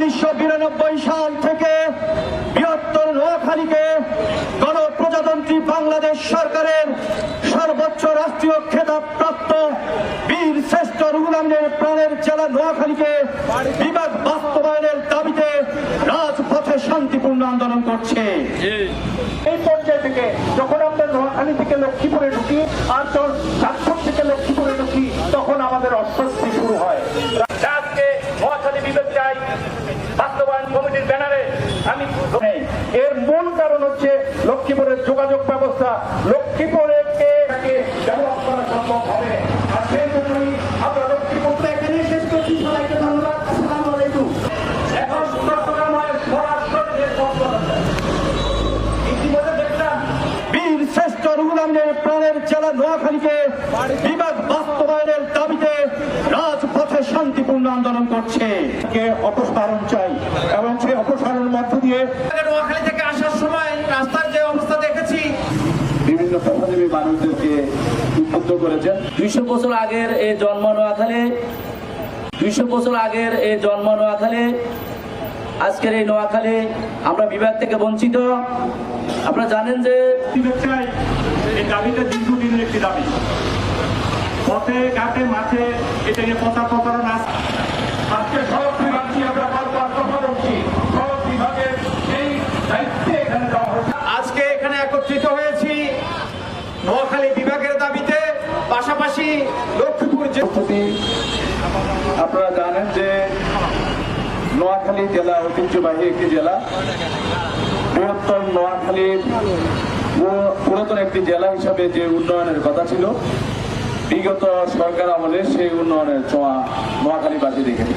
উনিশশো সাল থেকে বৃহত্তর নোয়াখালীকে গণপ্রজাতন্ত্রী বাংলাদেশ সরকারের সর্বোচ্চ রাষ্ট্রীয় খেতাব প্রাপ্ত বীর শ্রেষ্ঠ রুহুল আমিনের প্রাণের জেলা নোয়াখালীকে বিভাগ বাস্তবায়নের দাবিতে রাজপথে শান্তিপূর্ণ আন্দোলন করছে। এই পর্যায় থেকে যখন আমরা নোয়াখালী থেকে লক্ষ্মীপুরে ঢুকি আর যখন চাঁদপুর থেকে লক্ষ্মীপুরে ঢুকি তখন আমাদের অস্বস্তি শুরু হয় আজকে নোয়াখালী বিবেক চাই বাস্তবায়ন কমিটির ব্যানারে এর মূল কারণ হচ্ছে লক্ষ্মীপুরের যোগাযোগ ব্যবস্থা। লক্ষ্মীপুরকে ডেভেলপ প্রাণের জেলা নোয়াখালীকে বিভাগ বাস্তবায়নের দাবিতে রাজপথে শান্তিপূর্ণ আন্দোলন করছে। অপসারণ চাই? এবং সেই অপসারণের মধ্য দিয়ে নোয়াখালী থেকে আসার সময় রাস্তার যে অবস্থা দেখেছি বিভিন্ন পেশাজীবী মানুষদেরকে উদ্বুদ্ধ করেছেন। দুইশো বছর আগের এই জন্ম নোয়াখালী দুইশো বছর আগের এই জন্ম নোয়াখালী আজকের এই নোয়াখালী আমরা বিভাগ থেকে বঞ্চিত। আপনারা জানেন যে এই দাবিটা দীর্ঘদিনের একটি দাবি। পথে ঘাটে মাঠে এটা নিয়ে প্রচার প্রচারণ আছে আজকে সড়ক বিভাগটি আমরা বারবার কথা বলছি সড়ক বিভাগের সেই দায়িত্বে এখানে দেওয়া হয়েছে আজকে এখানে একত্রিত হয়েছি নোয়াখালী বিভাগের দাবিতে, পাশাপাশি লক্ষ্মীপুর প্রস্তুতি আপনারা জানেন যে নোয়াখালী জেলা ঐতিহ্যবাহী একটি জেলা। বৃহত্তর নোয়াখালীর পুরাতন একটি জেলা হিসাবে যে উন্নয়নের কথা ছিল, বিগত সরকার আমলে সেই উন্নয়নের ছোঁয়া নোয়াখালীবাসী দেখেনি।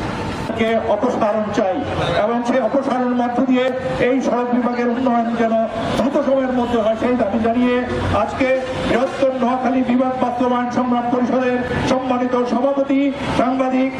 কে অপসারণ চাই। এবং সেই অপসারণের মধ্য দিয়ে এই সড়ক বিভাগের উন্নয়ন যেন দ্রুত সময়ের মধ্যে হয় সেই দাবি জানিয়ে আজকে বৃহত্তর নোয়াখালী বিভাগ বাস্তবায়ন সংগ্রাম পরিষদের সম্মানিত সভাপতি, সাংবাদিক